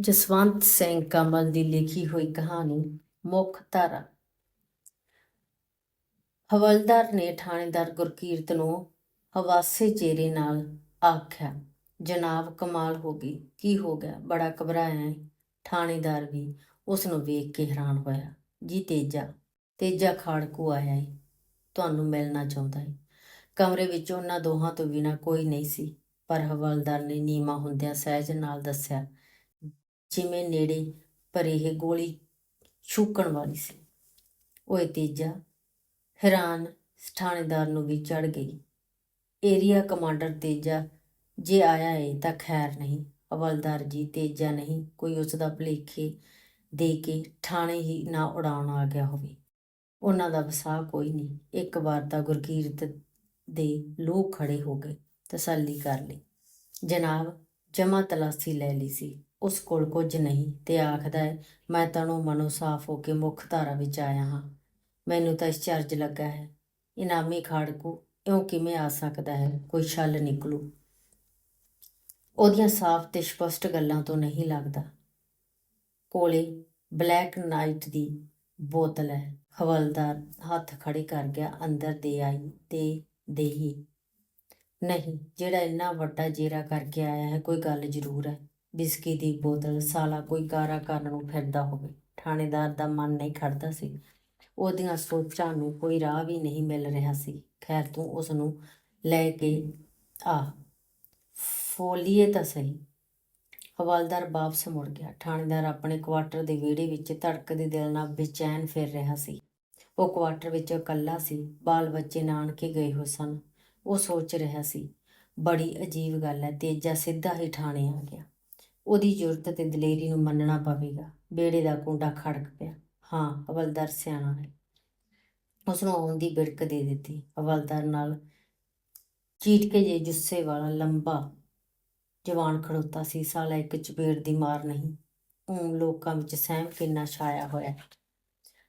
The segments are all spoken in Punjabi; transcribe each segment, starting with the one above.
ਜਸਵੰਤ ਸਿੰਘ ਕਮਲ ਦੀ ਲਿਖੀ ਹੋਈ ਕਹਾਣੀ ਮੁੱਖ ਧਾਰਾ। ਹਵਲਦਾਰ ਨੇ ਥਾਣੇਦਾਰ ਗੁਰਕੀਰਤ ਨੂੰ ਹਵਾਸੇ ਚਿਹਰੇ ਨਾਲ ਆਖਿਆ, ਜਨਾਬ ਕਮਾਲ ਹੋ ਗਈ, ਕੀ ਹੋ ਗਿਆ? ਬੜਾ ਘਬਰਾਇਆ ਹੈ ਥਾਣੇਦਾਰ ਵੀ ਉਸ ਨੂੰ ਵੇਖ ਕੇ ਹੈਰਾਨ ਹੋਇਆ, ਜੀ ਤੇਜਾ ਤੇਜਾ ਖਾੜਕੂ ਆਇਆ ਹੈ ਤੁਹਾਨੂੰ ਮਿਲਣਾ ਚਾਹੁੰਦਾ ਹੈ ਕਮਰੇ ਵਿੱਚ ਉਹਨਾਂ ਦੋਹਾਂ ਤੋਂ ਬਿਨਾਂ ਕੋਈ ਨਹੀਂ ਸੀ, ਪਰ ਹਵਲਦਾਰ ਨੇ ਨੀਮਾ ਹੁੰਦਿਆਂ ਸਹਿਜ ਨਾਲ ਦੱਸਿਆ ਜਿਵੇਂ ਨੇੜੇ ਪਰ ਇਹ ਗੋਲੀ ਛੂਕਣ ਵਾਲੀ ਸੀ। ਓਏ ਤੇਜਾ ਹੈਰਾਨ ਥਾਣੇਦਾਰ ਨੂੰ ਵੀ ਚੜ ਗਈ। ਏਰੀਆ ਕਮਾਂਡਰ ਤੇਜਾ, ਜੇ ਆਇਆ ਏ ਤਾਂ ਖੈਰ ਨਹੀਂ, ਹਵਲਦਾਰ ਜੀ ਤੇਜਾ ਨਹੀਂ, ਕੋਈ ਉਸ ਦਾ ਭਲੇਖੇ ਦੇ ਕੇ ਥਾਣੇ ਹੀ ਨਾ ਉਡਾਉਣ ਆ ਗਿਆ ਹੋਵੇ। ਉਹਨਾਂ ਦਾ ਵਸਾ ਕੋਈ ਨਹੀਂ। ਇੱਕ ਵਾਰ ਤਾਂ ਗੁਰਕੀਰਤ ਦੇ ਲੋਕ ਖੜੇ ਹੋ ਗਏ, ਤਸੱਲੀ ਕਰ ਲਈ। ਜਨਾਬ ਜਮਾ ਤਲਾਸੀ ਲੈ ਲਈ ਸੀ। ਉਸ ਕੋਲ ਕੁਝ ਨਹੀਂ ਤੇ ਆਖਦਾ ਹੈ, ਮੈਂ ਤਨੋਂ ਮਨੋ ਸਾਫ਼ ਹੋ ਕੇ ਮੁੱਖ ਧਾਰਾ ਵਿੱਚ ਆਇਆ ਹਾਂ। ਮੈਨੂੰ ਤਾਂ ਇਸ ਚਰਜ ਲੱਗਾ ਹੈ। ਇਨਾਮੀ ਖਾੜਕੂ, ਇਉਂ ਕਿਵੇਂ ਆ ਸਕਦਾ ਹੈ? ਕੋਈ ਛਲ ਨਿਕਲੂ? ਉਹਦੀਆਂ ਸਾਫ਼ ਤੇ ਸਪਸ਼ਟ ਗੱਲਾਂ ਤੋਂ ਨਹੀਂ ਲੱਗਦਾ। ਕੋਲੇ ਬਲੈਕ ਨਾਈਟ ਦੀ ਬੋਤਲ ਹੈ। ਹਵਲਦਾਰ ਹੱਥ ਖੜੇ ਕਰ ਗਿਆ, ਅੰਦਰ ਦੇ ਆਈ ਤੇ ਦੇਹੀ। ਨਹੀਂ, ਜਿਹੜਾ ਇੰਨਾ ਵੱਡਾ ਜੇਰਾ ਕਰਕੇ ਆਇਆ ਹੈ, ਕੋਈ ਗੱਲ ਜ਼ਰੂਰ ਹੈ। ਬਿਸਕੀ ਦੀ ਬੋਤਲ, ਸਾਲਾ ਕੋਈ ਕਾਰਾ ਕਰਨ ਨੂੰ ਫਿਰਦਾ ਹੋਵੇ। ਥਾਣੇਦਾਰ ਦਾ ਮਨ ਨਹੀਂ ਖੜਦਾ ਸੀ। ਉਹਦੀਆਂ ਸੋਚਾਂ ਨੂੰ ਕੋਈ ਰਾਹ ਵੀ ਨਹੀਂ ਮਿਲ ਰਿਹਾ ਸੀ। ਖੈਰ, ਤੂੰ ਉਸ ਨੂੰ ਲੈ ਕੇ ਆ। ਫੋਲੀਏ ਤਾਂ ਸਹੀ। ਹਵਾਲਦਾਰ ਵਾਪਸ ਮੁੜ ਗਿਆ। ਥਾਣੇਦਾਰ ਆਪਣੇ ਕੁਆਟਰ ਦੇ ਵਿਹੜੇ ਵਿੱਚ ਧੜਕਦੇ ਦਿਲ ਨਾਲ ਬੇਚੈਨ ਫਿਰ ਰਿਹਾ ਸੀ। ਉਹ ਕੁਆਟਰ ਵਿੱਚ ਇਕੱਲਾ ਸੀ। ਬਾਲ ਬੱਚੇ ਨਾਨਕੇ ਗਏ ਹੋ ਸਨ। ਉਹ ਸੋਚ ਰਿਹਾ ਸੀ, ਬੜੀ ਅਜੀਬ ਗੱਲ ਹੈ, ਤੇਜਾ ਸਿੱਧਾ ਹੀ ਥਾਣੇ ਆ ਗਿਆ। ਉਹਦੀ ਜੁਰਤ ਤੇ ਦਲੇਰੀ ਨੂੰ ਮੰਨਣਾ ਪਵੇਗਾ। ਬੇੜੇ ਦਾ ਕੁੰਡਾ ਖੜਕ ਪਿਆ। ਹਾਂ, ਹਵਲਦਾਰ ਸਿਆਣਾ ਹੈ। ਉਸ ਨੂੰ ਆਉਣ ਦੀ ਬਿੜਕ ਦੇ ਦਿੱਤੀ। ਹਵਲਦਾਰ ਨਾਲ ਚੀਟਕੇ ਜੇ ਜੁੱਸੇ ਵਾਲਾ ਲੰਬਾ ਜਵਾਨ ਖੜੋਤਾ ਸੀ। ਸਾਲਾ ਇੱਕ ਚਪੇੜ ਦੀ ਮਾਰ ਨਹੀਂ। ਉਹ ਲੋਕਾਂ ਵਿੱਚ ਸਹਿਮ ਕਿੰਨਾ ਛਾਇਆ ਹੋਇਆ।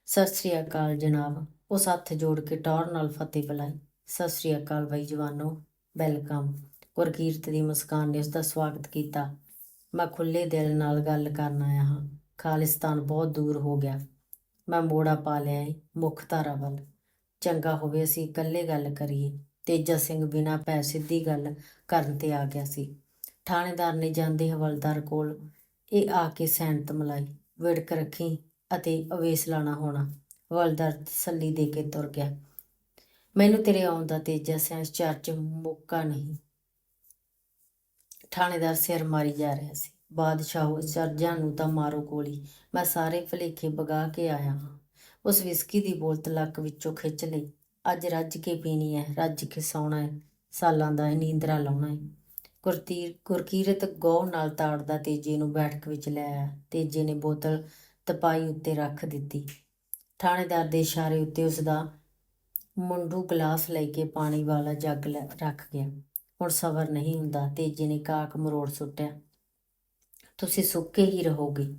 ਸਤਿ ਸ੍ਰੀ ਅਕਾਲ ਜਨਾਬ। ਉਸ ਹੱਥ ਜੋੜ ਕੇ ਟੌਰ ਨਾਲ ਫਤਿਹ ਬੁਲਾਈ। ਸਤਿ ਸ੍ਰੀ ਅਕਾਲ ਬਾਈ ਜਵਾਨੋ। ਵੈਲਕਮ। ਗੁਰਕੀਰਤ ਦੀ ਮੁਸਕਾਨ ਨੇ ਉਸ ਦਾ ਸਵਾਗਤ ਕੀਤਾ। ਮੈਂ ਖੁੱਲੇ ਦਿਲ ਨਾਲ ਗੱਲ ਕਰਨ ਆਇਆ ਹਾਂ। ਖਾਲਿਸਤਾਨ ਬਹੁਤ ਦੂਰ ਹੋ ਗਿਆ। ਮੈਂ ਮੋੜਾ ਪਾ ਲਿਆ ਏ ਮੁੱਖ ਧਾਰਾ ਵੱਲ। ਚੰਗਾ ਹੋਵੇ ਅਸੀਂ ਇਕੱਲੇ ਗੱਲ ਕਰੀਏ। ਤੇਜਾ ਸਿੰਘ ਬਿਨਾਂ ਪੈ ਸਿੱਧੀ ਗੱਲ ਕਰਨ ਤੇ ਆ ਗਿਆ ਸੀ। ਥਾਣੇਦਾਰ ਨੇ ਜਾਂਦੇ ਹਵਲਦਾਰ ਕੋਲ ਇਹ ਆ ਕੇ ਸੈਂਤ ਮਲਾਈ, ਵਿੜਕ ਰੱਖੀ ਅਤੇ ਅਵੇਸ ਲਾਣਾ ਹੋਣਾ। ਹਵਲਦਾਰ ਤਸੱਲੀ ਦੇ ਕੇ ਤੁਰ ਗਿਆ। ਮੈਨੂੰ ਤੇਰੇ ਆਉਣ ਦਾ ਤੇਜਾ ਸਿਆਂ ਚਰਚ ਮੌਕਾ ਨਹੀਂ। ਥਾਣੇਦਾਰ ਸਿਰ ਮਾਰੀ ਜਾ ਰਿਹਾ ਸੀ। ਬਾਦਸ਼ਾਹੋ ਸਰਜਾਂ ਨੂੰ ਤਾਂ ਮਾਰੋ ਗੋਲੀ। ਮੈਂ ਸਾਰੇ ਭਲੇਖੇ ਬਗਾ ਕੇ ਆਇਆ ਹਾਂ। ਉਸ ਵਿਸਕੀ ਦੀ ਬੋਤਲ ਲੱਕ ਵਿੱਚੋਂ ਖਿੱਚ ਲਈ। ਅੱਜ ਰੱਜ ਕੇ ਪੀਣੀ ਹੈ ਰੱਜ ਕੇ ਸੌਣਾ ਹੈ ਸਾਲਾਂ ਦਾ ਨੀਂਦਰਾ ਲਾਉਣਾ ਹੈ ਗੁਰਤੀਰ ਗੁਰਕੀਰਤ ਗੌਰ ਨਾਲ ਤਾੜਦਾ ਤੇਜੇ ਨੂੰ ਬੈਠਕ ਵਿੱਚ ਲੈ ਆਇਆ। ਤੇਜੇ ਨੇ ਬੋਤਲ ਤਪਾਈ ਉੱਤੇ ਰੱਖ ਦਿੱਤੀ। ਥਾਣੇਦਾਰ ਦੇ ਇਸ਼ਾਰੇ ਉੱਤੇ ਉਸ ਦਾ ਮੁੰਡੂ ਗਲਾਸ ਲੈ ਕੇ ਪਾਣੀ ਵਾਲਾ ਜੱਗ ਲੈ- ਰੱਖ ਗਿਆ। ਹੁਣ ਸਬਰ ਨਹੀਂ ਹੁੰਦਾ, ਤੇਜੇ ਨੇ ਕਾਕ ਮਰੋੜ ਸੁੱਟਿਆ। ਤੁਸੀਂ ਸੁੱਕੇ ਹੀ ਰਹੋਗੇ।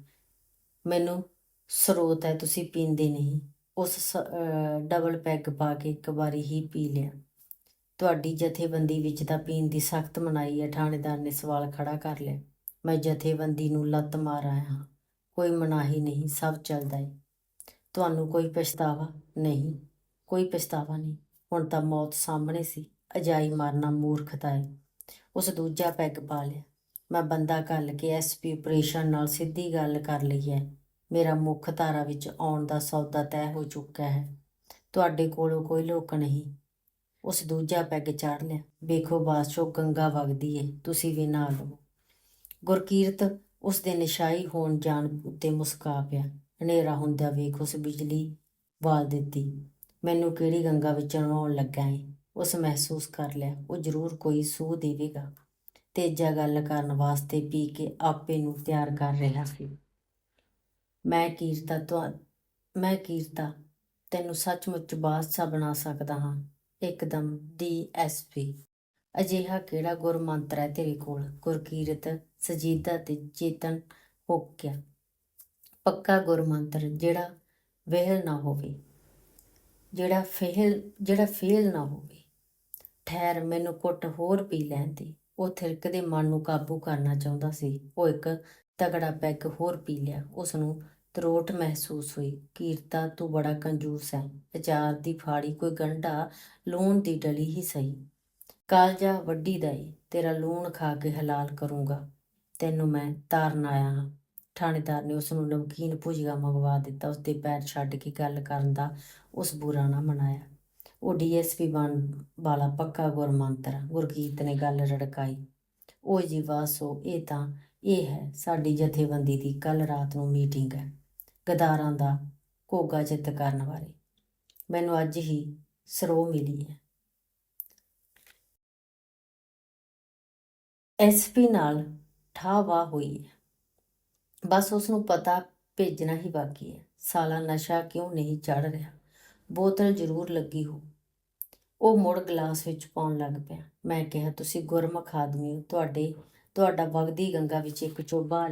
ਮੈਨੂੰ ਸਰੋਤ ਹੈ, ਤੁਸੀਂ ਪੀਂਦੇ ਨਹੀਂ। ਉਸ ਡਬਲ ਪੈਗ ਪਾ ਕੇ ਇੱਕ ਵਾਰੀ ਹੀ ਪੀ ਲਿਆ। ਤੁਹਾਡੀ ਜਥੇਬੰਦੀ ਵਿੱਚ ਤਾਂ ਪੀਣ ਦੀ ਸਖਤ ਮਨਾਈ ਹੈ ਥਾਣੇਦਾਰ ਨੇ ਸਵਾਲ ਖੜਾ ਕਰ ਲਿਆ। ਮੈਂ ਜਥੇਬੰਦੀ ਨੂੰ ਲੱਤ ਮਾਰ ਆਇਆ ਹਾਂ। ਕੋਈ ਮਨਾਹੀ ਨਹੀਂ, ਸਭ ਚੱਲਦਾ ਹੈ ਤੁਹਾਨੂੰ ਕੋਈ ਪਛਤਾਵਾ? ਨਹੀਂ, ਕੋਈ ਪਛਤਾਵਾ ਨਹੀਂ। ਹੁਣ ਤਾਂ ਮੌਤ ਸਾਹਮਣੇ ਸੀ। ਅਜਾਈ ਮਾਰਨਾ ਮੂਰਖਤਾ ਹੈ ਉਸ ਦੂਜਾ ਪੈਗ ਪਾ ਲਿਆ। ਮੈਂ ਬੰਦਾ ਘੱਲ ਕੇ ਐਸਪੀ ਆਪਰੇਸ਼ਨ ਨਾਲ ਸਿੱਧੀ ਗੱਲ ਕਰ ਲਈ ਹੈ। ਮੇਰਾ ਮੁੱਖ ਧਾਰਾ ਵਿੱਚ ਆਉਣ ਦਾ ਸੌਦਾ ਤੈਅ ਹੋ ਚੁੱਕਾ ਹੈ। ਤੁਹਾਡੇ ਕੋਲੋਂ ਕੋਈ ਲੋਕ ਨਹੀਂ। ਉਸ ਦੂਜਾ ਪੈਗ ਚਾੜ ਲਿਆ। ਵੇਖੋ ਬਾਦਸ਼ਾਹ ਗੰਗਾ ਵਗਦੀ ਏ। ਤੁਸੀਂ ਵੀ ਨਾ ਲਵੋ। ਗੁਰਕੀਰਤ ਉਸ ਦੇ ਨਿਸ਼ਾਈ ਹੋਣ ਜਾਣ ਉੱਤੇ ਮੁਸਕਾ ਪਿਆ। ਹਨੇਰਾ ਹੁੰਦਾ ਵੇਖ ਉਸ ਬਿਜਲੀ ਬਾਲ ਦਿੱਤੀ। ਮੈਨੂੰ ਕਿਹੜੀ ਗੰਗਾ ਵਿੱਚ ਨਹਾਉਣ ਲੱਗਾ ਏ? ਉਸ ਮਹਿਸੂਸ ਕਰ ਲਿਆ, ਉਹ ਜ਼ਰੂਰ ਕੋਈ ਸੂਹ ਦੇਵੇਗਾ। ਤੇਜਾ ਗੱਲ ਕਰਨ ਵਾਸਤੇ ਪੀ ਕੇ ਆਪੇ ਨੂੰ ਤਿਆਰ ਕਰ ਰਿਹਾ ਸੀ। ਮੈਂ ਕੀਰਤਾ ਤੁਹਾ, ਮੈਂ ਕੀਰਤਾ, ਤੈਨੂੰ ਸੱਚਮੁੱਚ ਬਾਦਸ਼ਾਹ ਬਣਾ ਸਕਦਾ ਹਾਂ, ਇੱਕਦਮ ਡੀਐਸਪੀ ਅਜਿਹਾ ਕਿਹੜਾ ਗੁਰਮੰਤਰ ਹੈ ਤੇਰੇ ਕੋਲ? ਗੁਰਕੀਰਤ ਸਜੀਦਾ ਤੇ ਚੇਤਨ ਹੋ ਗਿਆ ਪੱਕਾ ਗੁਰਮੰਤਰ ਜਿਹੜਾ ਵਹਿਲ ਨਾ ਹੋਵੇ, ਜਿਹੜਾ ਫੇਲ ਜਿਹੜਾ ਫੇਲ ਨਾ ਹੋਵੇ। ਠਹਿਰ ਮੈਨੂੰ ਕੁੱਟ ਹੋਰ ਪੀ ਲੈਣ ਦੇ। ਉਹ ਥਿਰਕ ਦੇ ਮਨ ਨੂੰ ਕਾਬੂ ਕਰਨਾ ਚਾਹੁੰਦਾ ਸੀ। ਉਹ ਇੱਕ ਤਗੜਾ ਪੈਗ ਹੋਰ ਪੀ ਲਿਆ। ਉਸ ਨੂੰ ਤਰੋਟ ਮਹਿਸੂਸ ਹੋਈ। ਕੀਰਤਾ ਤੂੰ ਬੜਾ ਕੰਜੂਸ ਹੈ। ਅਚਾਰ ਦੀ ਫਾੜੀ ਕੋਈ ਗੰਢਾ, ਲੂਣ ਦੀ ਡਲੀ ਹੀ ਸਹੀ। ਕਾਲਜਾ ਵੱਡੀ ਦਾ ਏ ਤੇਰਾ ਲੂਣ ਖਾ ਕੇ ਹਲਾਲ ਕਰੂੰਗਾ। ਤੈਨੂੰ ਮੈਂ ਤਾਰਨ ਆਇਆ ਹਾਂ। ਥਾਣੇਦਾਰ ਨੇ ਉਸ ਨੂੰ ਨਮਕੀਨ ਭੁਜੀਆ ਮੰਗਵਾ ਦਿੱਤਾ। ਉਸ ਦੇ ਪੈਰ ਛੱਡ ਕੇ ਗੱਲ ਕਰਨ ਦਾ ਉਸ ਬੁਰਾ ਨਾ ਮਨਾਇਆ। ਉਹ ਡੀਐਸਪੀ ਬਣ, ਵਾਲਾ ਪੱਕਾ ਗੁਰਮੰਤਰ ਆ। ਨੇ ਗੱਲ ਰੜਕਾਈ। ਉਹ ਜੀ ਵਾਸੋ ਇਹ ਤਾਂ, ਇਹ ਹੈ ਸਾਡੀ ਜਥੇਬੰਦੀ ਦੀ ਕੱਲ ਰਾਤ ਨੂੰ ਮੀਟਿੰਗ ਹੈ, ਗਦਾਰਾਂ ਦਾ ਕੋਗਾ ਜਿੱਤ ਕਰਨ ਬਾਰੇ। ਮੈਨੂੰ ਅੱਜ ਹੀ ਸਰੋ ਮਿਲੀ ਹੈ। ਐਸਪੀ ਨਾਲ ਠਾਵਾ ਹੋਈ ਹੈ। ਬਸ ਉਸ ਨੂੰ ਪਤਾ ਭੇਜਣਾ ਹੀ ਬਾਕੀ ਹੈ। ਸਾਲਾ ਨਸ਼ਾ ਕਿਉਂ ਨਹੀਂ ਚੜ ਰਿਹਾ? ਬੋਤਲ ਜ਼ਰੂਰ ਲੱਗੀ ਹੋ। ਉਹ ਮੁੜ ਗਲਾਸ ਵਿੱਚ ਪਾਉਣ ਲੱਗ ਪਿਆ। ਮੈਂ ਕਿਹਾ, ਤੁਸੀਂ ਗੁਰਮੁਖ ਆਦਮੀ ਹੋ, ਤੁਹਾਡੇ, ਤੁਹਾਡਾ ਵਗਦੀ ਗੰਗਾ ਵਿੱਚ ਇੱਕ ਚੋਬਾ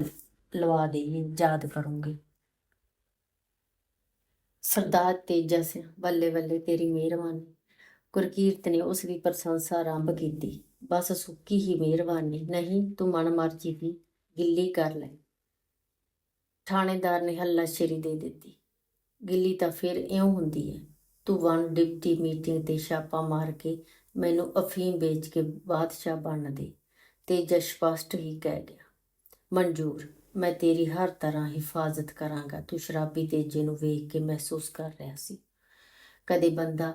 ਲਵਾ ਦੇਈਏ ਯਾਦ ਕਰੂੰਗੀ। ਸਰਦਾਰ ਤੇਜਾ ਸਿੰਘ, ਬੱਲੇ ਬੱਲੇ ਤੇਰੀ ਮਿਹਰਬਾਨੀ। ਗੁਰਕੀਰਤ ਨੇ ਉਸ ਦੀ ਪ੍ਰਸ਼ੰਸਾ ਆਰੰਭ ਕੀਤੀ। ਬਸ ਸੁੱਕੀ ਹੀ ਮਿਹਰਬਾਨੀ, ਨਹੀਂ ਤੂੰ ਮਨ ਮਰਜ਼ੀ ਦੀ ਗਿੱਲੀ ਕਰ ਲੈ। ਥਾਣੇਦਾਰ ਨੇ ਹੱਲਾ ਹੱਲਾਸ਼ੇਰੀ ਦੇ ਦਿੱਤੀ। ਗਿੱਲੀ ਤਾਂ ਫਿਰ ਇਉਂ ਹੁੰਦੀ ਹੈ। ਤੂੰ ਵਨ ਡਿਪਟੀ ਮੀਟਿੰਗ ਤੇ ਛਾਪਾ ਮਾਰ ਕੇ ਮੈਨੂੰ ਅਫੀਮ ਵੇਚ ਕੇ ਬਾਦਸ਼ਾਹ ਬਣ ਦੇ ਤੇ ਜਸ਼ਪਸ਼ਟ ਹੀ ਕਹਿ ਗਿਆ ਮਨਜ਼ੂਰ ਮੈਂ ਤੇਰੀ ਹਰ ਤਰ੍ਹਾਂ ਹਿਫਾਜ਼ਤ ਕਰਾਂਗਾ। ਤੂੰ ਸ਼ਰਾਬੀ ਤੇਜੇ ਨੂੰ ਵੇਖ ਕੇ ਮਹਿਸੂਸ ਕਰ ਰਿਹਾ ਸੀ। ਕਦੇ ਬੰਦਾ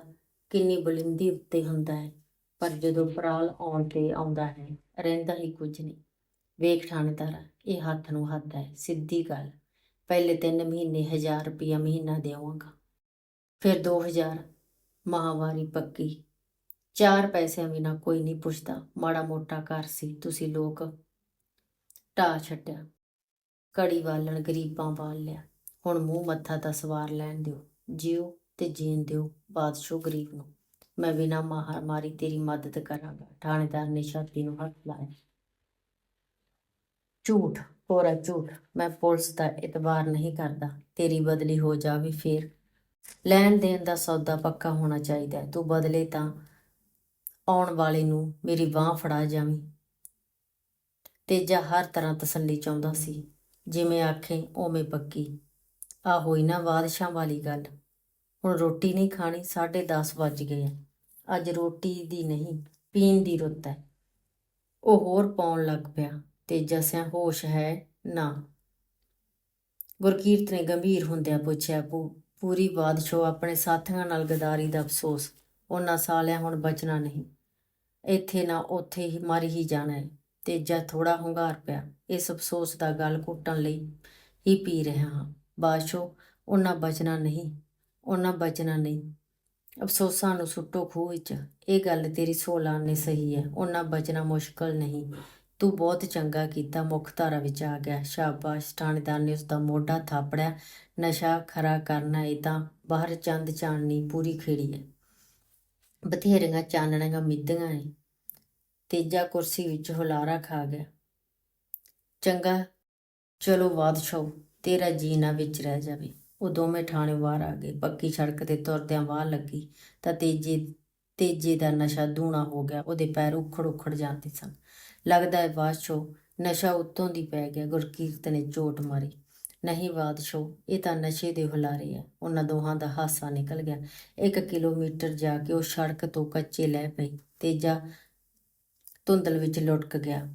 ਕਿੰਨੀ ਬੁਲੰਦੀ ਉੱਤੇ ਹੁੰਦਾ ਹੈ, ਪਰ ਜਦੋਂ ਪਰਾਲ ਆਉਣ ਤੇ ਆਉਂਦਾ ਹੈ, ਰਹਿੰਦਾ ਹੀ ਕੁਝ ਨਹੀਂ। ਵੇਖ ਥਾਣੇਦਾਰ ਇਹ ਹੱਥ ਨੂੰ ਹੱਥ ਹੈ, ਸਿੱਧੀ ਗੱਲ। ਪਹਿਲੇ 3 ਮਹੀਨੇ 1000 ਰੁਪਇਆ ਮਹੀਨਾ ਦੇਵਾਂਗਾ ਫਿਰ 2000 ਮਾਹਵਾਰੀ ਪੱਕੀ। ਚਾਰ ਪੈਸਿਆਂ ਬਿਨਾ ਕੋਈ ਨਹੀਂ ਪੁੱਛਦਾ, ਮਾੜਾ ਮੋਟਾ ਘਰ ਸੀ, ਤੁਸੀਂ ਲੋਕ। ਢਾ ਛੱਡਿਆ। ਕੜੀ ਵਾਲਣ ਗਰੀਬਾਂ ਵਾਲ ਲਿਆ। ਹੁਣ ਮੂੰਹ ਮੱਥਾ ਤਾਂ ਸਵਾਰ ਲੈਣ ਦਿਓ। ਜਿਉ ਤੇ ਜੀਣ ਦਿਓ ਬਾਦਸ਼ਾਹ ਗਰੀਬ ਨੂੰ। ਮੈਂ ਬਿਨਾ ਮਾਹਰ ਮਾਰੀ ਤੇਰੀ ਮਦਦ ਕਰਾਂਗਾ। ਥਾਣੇਦਾਰ ਨੇ ਛਾਤੀ ਨੂੰ ਹੱਥ ਲਾਇਆ। ਝੂਠ ਕੋਰਾ ਝੂਠ। ਮੈਂ ਪੁਲਿਸ ਦਾ ਇਤਬਾਰ ਨਹੀਂ ਕਰਦਾ। ਤੇਰੀ ਬਦਲੀ ਹੋ ਜਾਵੇ ਫੇਰ। ਲੈਣ ਦੇਣ ਦਾ ਸੌਦਾ ਪੱਕਾ ਹੋਣਾ ਚਾਹੀਦਾ ਹੈ। ਤੂੰ ਬਦਲੇ ਤਾਂ ਆਉਣ ਵਾਲੇ ਨੂੰ ਮੇਰੀ ਬਾਹ ਫੜਾ ਜਾਵੀਂ। ਤੇਜਾ ਹਰ ਤਰ੍ਹਾਂ ਤਸੱਲੀ ਚਾਹੁੰਦਾ ਸੀ। ਜਿਵੇਂ ਆਖੇ, ਉਵੇਂ ਪੱਕੀ। ਆ ਹੋਈ ਨਾ ਬਾਦਸ਼ਾਹ ਵਾਲੀ ਗੱਲ। ਹੁਣ ਰੋਟੀ ਨਹੀਂ ਖਾਣੀ 10:30 ਵੱਜ ਗਏ ਆ। ਅੱਜ ਰੋਟੀ ਦੀ ਨਹੀਂ, ਪੀਣ ਦੀ ਰੁੱਤ ਹੈ। ਉਹ ਹੋਰ ਪਾਉਣ ਲੱਗ ਪਿਆ। ਤੇਜਾ ਸਿਆ ਹੋਸ਼ ਹੈ ਨਾ। ਗੁਰਕੀਰਤ ਨੇ ਗੰਭੀਰ ਹੁੰਦਿਆਂ ਪੁੱਛਿਆ "ਪੂ- ਪੂਰੀ ਬਾਦਸ਼ਾਹ ਆਪਣੇ ਸਾਥੀਆਂ ਨਾਲ ਗਦਾਰੀ ਦਾ ਅਫਸੋਸ। ਉਹਨਾਂ ਸਾਲਿਆ ਹੁਣ ਬਚਣਾ ਨਹੀਂ। ਇੱਥੇ ਨਾ ਉੱਥੇ ਹੀ ਮਰ ਹੀ ਜਾਣਾ ਹੈ। ਤੇਜਾ ਥੋੜਾ ਹੁੰਗਾਰ ਪਿਆ। ਇਸ ਅਫਸੋਸ ਦਾ ਗਲ ਘੁੱਟਣ ਲਈ ਹੀ ਪੀ ਰਿਹਾ ਹਾਂ। ਬਾਦਸ਼ਾਹ, ਉਹਨਾਂ ਬਚਣਾ ਨਹੀਂ। ਉਹਨਾਂ ਬਚਣਾ ਨਹੀਂ। ਅਫਸੋਸਾਂ ਨੂੰ ਸੁੱਟੋ ਖੂਹ ਵਿੱਚ। ਇਹ ਗੱਲ ਤੇਰੀ ਸੋਲਾਂ ਨੇ ਸਹੀ ਹੈ। ਉਹਨਾਂ ਬਚਣਾ ਮੁਸ਼ਕਲ ਨਹੀਂ। ਤੂੰ ਬਹੁਤ ਚੰਗਾ ਕੀਤਾ, ਮੁੱਖ ਧਾਰਾ ਵਿੱਚ ਆ ਗਿਆ। ਸ਼ਾਬਾਸ਼, ਥਾਣੇਦਾਰ ਨੇ ਉਸ ਦਾ ਮੋਢਾ ਥਾਪੜਿਆ। ਨਸ਼ਾ ਖਰਾ ਕਰਨਾ ਇਹ ਤਾਂ ਬਾਹਰ ਚੰਦ ਚਾਣਨੀ ਪੂਰੀ ਖੇੜੀ ਹੈ ਬਥੇਰੀਆਂ ਚਾਨਣੀਆਂ ਮਿੱਧੀਆਂ ਨੇ ਤੇਜਾ ਕੁਰਸੀ ਵਿੱਚ ਹੁਲਾਰਾ ਖਾ ਗਿਆ। ਚੰਗਾ, ਚਲੋ ਬਾਦਸ਼ਾਹ, ਤੇਰਾ ਜੀ ਨਾ ਵਿੱਚ ਰਹਿ ਜਾਵੇ। ਉਹ ਦੋਵੇਂ ਠਾਣੇ ਬਾਹਰ ਆ ਗਏ ਪੱਕੀ ਸੜਕ ਤੇ ਤੁਰਦਿਆਂ ਵਾਹ ਲੱਗੀ ਤਾਂ ਤੇਜੇ ਤੇਜੇ ਦਾ ਨਸ਼ਾ ਦੂਣਾ ਹੋ ਗਿਆ। ਉਹਦੇ ਪੈਰ ਉਖੜ ਉਖੜ ਜਾਂਦੇ ਸਨ। ਲੱਗਦਾ ਹੈ ਬਾਦਸ਼ੋ ਨਸ਼ਾ ਉੱਤੋਂ ਦੀ ਪੈ ਗਿਆ, ਗੁਰਕੀਰਤ ਨੇ ਚੋਟ ਮਾਰੀ। ਨਹੀਂ ਬਾਦਸ਼ੋ ਇਹ ਤਾਂ ਨਸ਼ੇ ਦੇ ਹੁਲਾਰੇ ਆ। ਉਹਨਾਂ ਦੋਹਾਂ ਦਾ ਹਾਸਾ ਨਿਕਲ ਗਿਆ। ਇੱਕ ਕਿਲੋਮੀਟਰ ਜਾ ਕੇ ਉਹ ਸੜਕ ਤੋਂ ਕੱਚੇ ਲੈ ਪਈ, ਤੇਜਾ ਧੁੰਦਲ ਵਿੱਚ ਲੁਟਕ ਗਿਆ।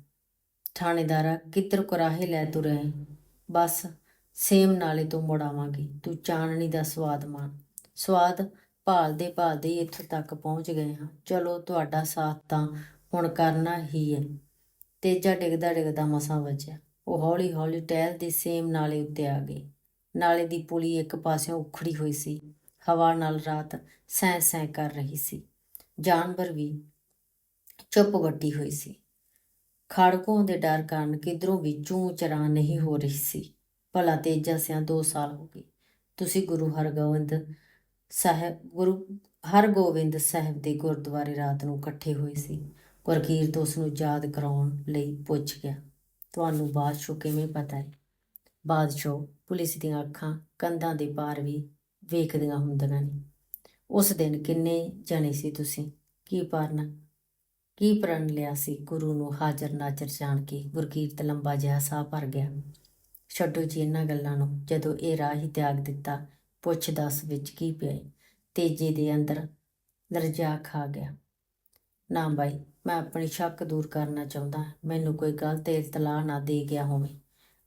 ਥਾਣੇਦਾਰਾ, ਕਿੱਧਰ ਕੁਰਾਹੇ ਲੈ ਤੁਰੇ ਹੈ ਬਸ ਸੇਮ ਨਾਲੇ ਤੋਂ ਮੁੜ ਆਵਾਂਗੇ। ਤੂੰ ਚਾਨਣੀ ਦਾ ਸਵਾਦ ਮਾਣ। ਸਵਾਦ ਭਾਲਦੇ ਭਾਲਦੇ ਇੱਥੋਂ ਤੱਕ ਪਹੁੰਚ ਗਏ ਹਾਂ। ਚਲੋ, ਤੁਹਾਡਾ ਸਾਥ ਤਾਂ ਹੁਣ ਕਰਨਾ ਹੀ ਹੈ। ਤੇਜਾ ਡਿੱਗਦਾ ਡਿੱਗਦਾ ਮਸਾਂ ਵੱਜਿਆ। ਉਹ ਹੌਲੀ ਹੌਲੀ ਟਹਿਲ ਦੇ ਸੇਮ ਨਾਲੇ ਉੱਤੇ ਆ ਗਏ ਨਾਲੇ ਦੀ ਪੁਲੀ ਇੱਕ ਪਾਸਿਓਂ ਉਖੜੀ ਹੋਈ ਸੀ। ਹਵਾ ਨਾਲ ਰਾਤ ਸੈਂ ਸੈਂ ਕਰ ਰਹੀ ਸੀ। ਜਾਨਵਰ ਵੀ ਚੁੱਪ ਵੱਟੀ ਹੋਈ ਸੀ। ਖੜਕੋਂ ਦੇ ਡਰ ਕਾਰਨ ਕਿਧਰੋਂ ਵੀ ਚੂੰ ਚਰਾਂ ਨਹੀਂ ਹੋ ਰਹੀ ਸੀ। ਭਲਾ ਤੇਜਾ ਸਿਆਂ 2 ਸਾਲ ਹੋ ਗਏ। ਤੁਸੀਂ ਗੁਰੂ ਹਰਗੋਬਿੰਦ ਸਾਹਿਬ, ਗੁਰੂ ਹਰਗੋਬਿੰਦ ਸਾਹਿਬ ਦੇ ਗੁਰਦੁਆਰੇ ਰਾਤ ਨੂੰ ਇਕੱਠੇ ਹੋਏ ਸੀ। ਗੁਰਕੀਰਤ ਉਸ ਨੂੰ ਯਾਦ ਕਰਾਉਣ ਲਈ ਪੁੱਛ ਗਿਆ। ਤੁਹਾਨੂੰ ਬਾਦਸ਼ਾਹ ਕਿਵੇਂ ਪਤਾ ਹੈ? ਬਾਦਸ਼ਾਹ, ਪੁਲਿਸ ਦੀਆਂ ਅੱਖਾਂ ਕੰਧਾਂ ਦੇ ਪਾਰ ਵੀ ਵੇਖਦੀਆਂ ਹੁੰਦੀਆਂ ਨੇ। ਉਸ ਦਿਨ ਕਿੰਨੇ ਜਣੇ ਸੀ ਤੁਸੀਂ? ਕੀ ਪਰਨ ਕੀ ਪ੍ਰਣ ਲਿਆ ਸੀ? ਗੁਰੂ ਨੂੰ ਹਾਜ਼ਰ ਨਾਜ਼ਰ ਜਾਣ ਕੇ ਗੁਰਕੀਰਤ ਲੰਬਾ ਜਿਹਾ ਸਾਹ ਭਰ ਗਿਆ। ਛੱਡੋ ਜੀ ਇਹਨਾਂ ਗੱਲਾਂ ਨੂੰ। ਜਦੋਂ ਇਹ ਰਾਹ ਹੀ ਤਿਆਗ ਦਿੱਤਾ, ਪੁੱਛ ਦੱਸ ਵਿੱਚ ਕੀ ਪਿਆ ਤੇਜੇ ਦੇ ਅੰਦਰ ਦਰਜਾ ਖਾ ਗਿਆ। ਨਾ ਬਾਈ, ਮੈਂ ਆਪਣੀ ਸ਼ੱਕ ਦੂਰ ਕਰਨਾ ਚਾਹੁੰਦਾ ਮੈਨੂੰ ਕੋਈ ਗਲਤ ਇਤਲਾਹ ਨਾ ਦੇ ਗਿਆ ਹੋਵੇ।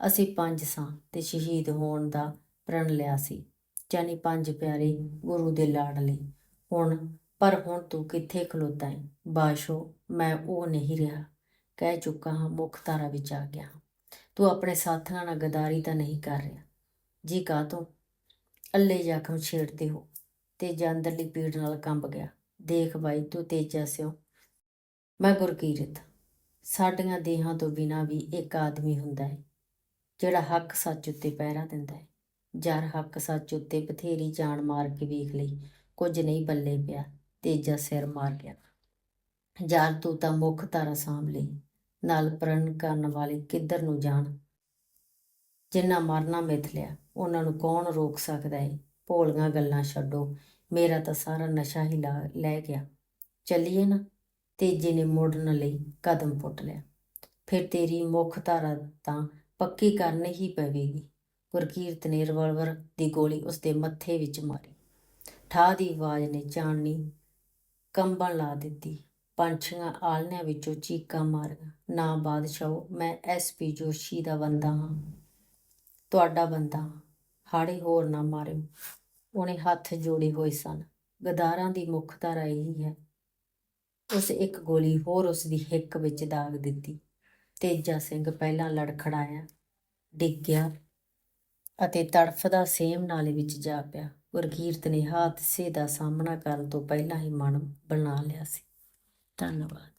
ਅਸੀਂ ਪੰਜ ਸਾਂ ਤੇ ਸ਼ਹੀਦ ਹੋਣ ਦਾ ਪ੍ਰਣ ਲਿਆ ਸੀ ਜਾਨੀ ਪੰਜ ਪਿਆਰੇ ਗੁਰੂ ਦੇ ਲਾਡਲੇ ਹੁਣ, ਪਰ ਹੁਣ ਤੂੰ ਕਿੱਥੇ ਖਲੋਤਾ ਹੈ ਬਾਸ਼ੋ, ਮੈਂ ਉਹ ਨਹੀਂ ਰਿਹਾ। ਕਹਿ ਚੁੱਕਾ ਹਾਂ, ਮੁੱਖ ਧਾਰਾ ਵਿੱਚ ਆ ਗਿਆ ਹਾਂ। ਤੂੰ ਆਪਣੇ ਸਾਥੀਆਂ ਨਾਲ ਗਦਾਰੀ ਤਾਂ ਨਹੀਂ ਕਰ ਰਿਹਾ। ਜੀ ਕਾ ਤੂੰ? ਅੱਲੇ ਜ਼ਖਮ ਛੇੜਦੇ ਹੋ ਤੇ ਅੰਦਰਲੀ ਪੀੜ ਨਾਲ ਕੰਬ ਗਿਆ। ਦੇਖ ਬਾਈ, ਤੂੰ ਤੇਜਾ ਸਿਓ ਮੈਂ ਗੁਰਕੀਰਤ। ਸਾਡੀਆਂ ਦੇਹਾਂ ਤੋਂ ਬਿਨਾ ਵੀ ਇੱਕ ਆਦਮੀ ਹੁੰਦਾ ਹੈ, ਜਿਹੜਾ ਹੱਕ ਸੱਚ ਉੱਤੇ ਪਹਿਰਾ ਦਿੰਦਾ ਹੈ। ਜਰ ਹੱਕ ਸੱਚ ਉੱਤੇ ਬਥੇਰੀ ਜਾਨ ਮਾਰ ਕੇ ਵੇਖ ਲਈ, ਕੁਝ ਨਹੀਂ ਬੱਲੇ ਪਿਆ, ਤੇਜਾ ਸਿਰ ਮਾਰ ਗਿਆ ਯਾਰ ਤੂੰ ਤਾਂ ਮੁੱਖ ਧਾਰਾ ਸਾਂਭ ਲਈ, ਨਾਲ ਪ੍ਰਣ ਕਰਨ ਵਾਲੇ ਕਿੱਧਰ ਨੂੰ ਜਾਣ? ਜਿੰਨਾ ਮਰਨਾ ਮਿਥ ਲਿਆ, ਉਹਨਾਂ ਨੂੰ ਕੌਣ ਰੋਕ ਸਕਦਾ ਹੈ ਭੋਲੀਆਂ ਗੱਲਾਂ ਛੱਡੋ, ਮੇਰਾ ਤਾਂ ਸਾਰਾ ਨਸ਼ਾ ਹੀ ਲਾ- ਲੈ ਗਿਆ। ਚੱਲੀਏ ਨਾ। ਤੇਜੇ ਨੇ ਮੋੜਨ ਲਈ ਕਦਮ ਪੁੱਟ ਲਿਆ। ਫਿਰ ਤੇਰੀ ਮੁੱਖ ਧਾਰਾ ਤਾਂ ਪੱਕੀ ਕਰਨੀ ਹੀ ਪਵੇਗੀ। ਗੁਰਕੀਰਤ ਨੇ ਰਿਵਾਲਵਰ ਦੀ ਗੋਲੀ ਉਸਦੇ ਮੱਥੇ ਵਿੱਚ ਮਾਰੀ। ਠਾਹ ਦੀ ਆਵਾਜ਼ ਨੇ ਚਾਨਣੀ ਕੰਬਣ ਲਾ ਦਿੱਤੀ। ਪੰਛੀਆਂ ਆਲਣਿਆਂ ਵਿੱਚੋਂ ਚੀਕਾਂ ਮਾਰੀਆਂ। ਨਾ ਬਾਦਸ਼ਾਹੋ, ਮੈਂ ਐਸਪੀ ਜੋਸ਼ੀ ਦਾ ਬੰਦਾ ਹਾਂ। ਤੁਹਾਡਾ ਬੰਦਾ ਹਾਂ। ਹਾੜੇ ਹੋਰ ਨਾ ਮਾਰਿਓ। ਉਹਨੇ ਹੱਥ ਜੋੜੇ ਹੋਏ ਸਨ। ਗਦਾਰਾਂ ਦੀ ਮੁੱਖ ਧਾਰਾ ਇਹੀ ਹੈ। ਉਸ ਇੱਕ ਗੋਲੀ ਹੋਰ ਉਸ ਦੀ ਹਿੱਕ ਵਿੱਚ ਦਾਗ ਦਿੱਤੀ। ਤੇਜਾ ਸਿੰਘ ਪਹਿਲਾਂ ਲੜਖੜਾਇਆ, ਡਿੱਗ ਗਿਆ ਅਤੇ ਤੜਫਦਾ ਸੇਮ ਨਾਲੇ ਵਿੱਚ ਜਾ ਪਿਆ। ਗੁਰਕੀਰਤ ਨੇ ਹਾਦਸੇ ਦਾ ਸਾਹਮਣਾ ਕਰਨ ਤੋਂ ਪਹਿਲਾਂ ਹੀ ਮਨ ਬਣਾ ਲਿਆ ਸੀ। ਧੰਨਵਾਦ।